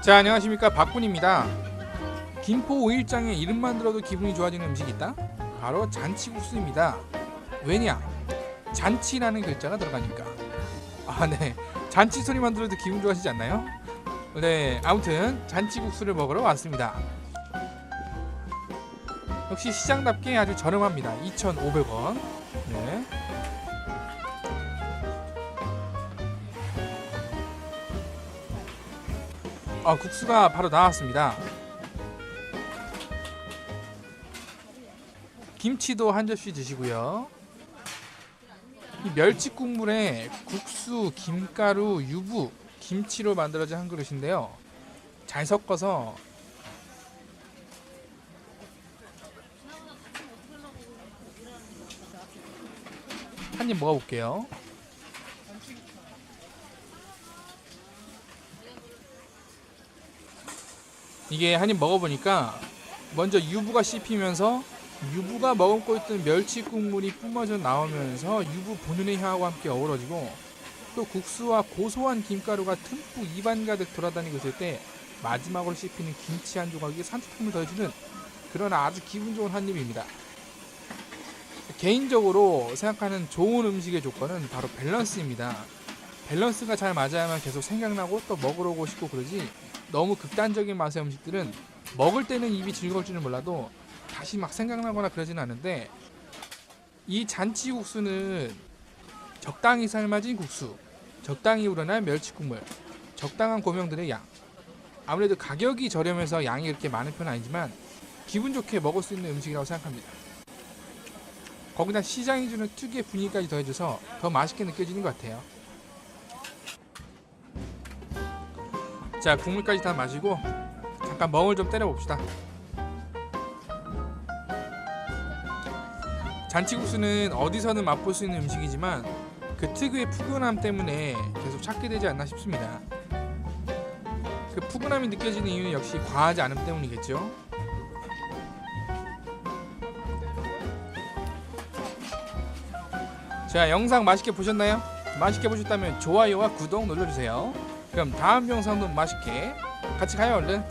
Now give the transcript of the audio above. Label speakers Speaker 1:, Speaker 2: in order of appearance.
Speaker 1: 자 안녕하십니까 박군입니다 김포 5일장에 이름만 들어도 기분이 좋아지는 음식이 있다? 바로 잔치국수입니다 왜냐? 잔치라는 글자가 들어가니까 아네 잔치 소리만 들어도 기분 좋아지지 않나요? 네 아무튼 잔치국수를 먹으러 왔습니다 역시 시장답게 아주 저렴합니다 2,500원 네. 아 국수가 바로 나왔습니다. 김치도 한 접시 드시고요. 이 멸치 국물에 국수, 김가루, 유부, 김치로 만들어진 한 그릇인데요. 잘 섞어서 한 입 먹어볼게요. 이게 한 입 먹어보니까 먼저 유부가 씹히면서 유부가 머금고 있던 멸치 국물이 뿜어져 나오면서 유부 본연의 향하고 함께 어우러지고 또 국수와 고소한 김가루가 듬뿍 입안 가득 돌아다니고 있을 때 마지막으로 씹히는 김치 한 조각이 산뜻함을 더해주는 그런 아주 기분 좋은 한 입입니다. 개인적으로 생각하는 좋은 음식의 조건은 바로 밸런스입니다. 밸런스가 잘 맞아야만 계속 생각나고 또 먹으러 오고 싶고 그러지 너무 극단적인 맛의 음식들은 먹을 때는 입이 즐거울 줄은 몰라도 다시 막 생각나거나 그러지는 않은데 이 잔치국수는 적당히 삶아진 국수, 적당히 우러난 멸치국물, 적당한 고명들의 양. 아무래도 가격이 저렴해서 양이 그렇게 많은 편은 아니지만 기분 좋게 먹을 수 있는 음식이라고 생각합니다. 거기다 시장이 주는 특유의 분위기까지 더해져서 더 맛있게 느껴지는 것 같아요. 자 국물까지 다 마시고 잠깐 멍을 좀 때려봅시다. 잔치국수는 어디서는 맛볼 수 있는 음식이지만 그 특유의 푸근함 때문에 계속 찾게 되지 않나 싶습니다. 그 푸근함이 느껴지는 이유는 역시 과하지 않음 때문이겠죠. 자 영상 맛있게 보셨나요? 맛있게 보셨다면 좋아요와 구독 눌러주세요 그럼 다음 영상도 맛있게 같이 가요 얼른